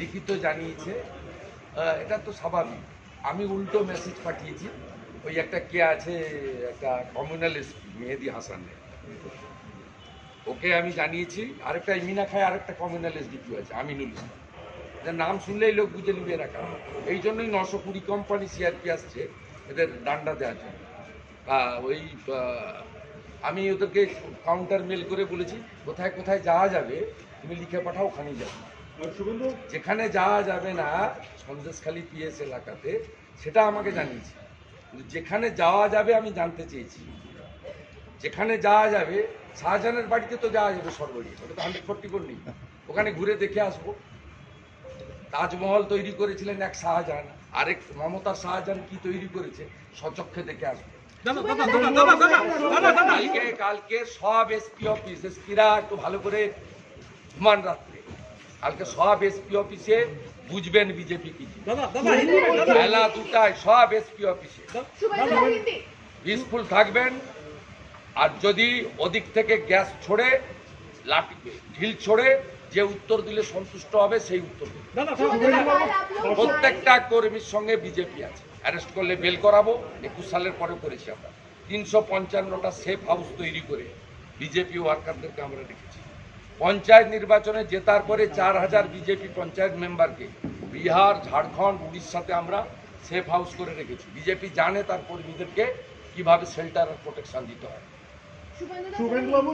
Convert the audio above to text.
লিখিত জানিয়েছে। এটা তো স্বাভাবিক। আমি উল্টো মেসেজ পাঠিয়েছি। ওই একটা কে আছে, একটা কমিউনালিস্ট মেহেদি হাসান ওকে আমি জানিয়েছি। আরেকটা মিনা খায়, আরেকটা কমিউনালিস্ট ডিপিও আছে, আমিনুল ইসলাম। নাম শুনলেই লোক বুঝে নিবে এরা কারা। এই জন্যই নশো কুড়ি কোম্পানি সিআরপি আসছে, এদের ডান্ডা দেওয়ার জন্য। ওই আমি ওদেরকে কাউন্টার মেল করে বলেছি কোথায় কোথায় যাওয়া যাবে তুমি লিখে পাঠাও ওখানেই যাবে। যেখানে যাওয়া যাবে না সন্দেশখালী পিএস এলাকাতে সেটা আমাকে জানিয়েছে। যেখানে যাওয়া যাবে আমি জানতে চেয়েছি। যেখানে যাওয়া যাবে শাহজাহানের বাড়িতে তো যাওয়া যাবে সর্বরি ওটা তো হান্ড্রেড ফোর্টি ফোর নেই। ওখানে ঘুরে দেখে আসব। তাজমহল তৈরি করেছিলেন এক শাহজাহান আরেক মমতার শাহজাহান কি তৈরি করেছে সচক্ষে দেখে আসব। কালকে কালকে সব এসপি অফিস এসপিরা একটু ভালো করে ঘুমান রাত্রে কালকে সব এসপি অফিসে বুঝবেন বিজেপি কি বেলা দুটায় সব এসপি অফিসে। পিসফুল থাকবেন আর যদি ওদিক থেকে গ্যাস ছড়ে লাঠি ঢিল ছড়ে যে উত্তর দিলে সন্তুষ্ট হবে সেই উত্তর প্রত্যেকটা কর্মীর সঙ্গে বিজেপি আছে। অ্যারেস্ট করলে বেল করাবো একুশ সালের পরে করেছি আমরা। তিনশো পঞ্চান্নটা সেফ হাউস তৈরি করে বিজেপি ওয়ার্কারদেরকে আমরা রেখেছি। পঞ্চায়েত নির্বাচনে জেতার পরে চার হাজার বিজেপি পঞ্চায়েত মেম্বারকে বিহার ঝাড়খণ্ড উড়িষ্যাতে আমরা সেফ হাউস করে রেখেছি। বিজেপি জানে তার কর্মীদেরকে কীভাবে শেল্টার আর প্রোটেকশন দিতে হয়। শুভেন্দু বাবু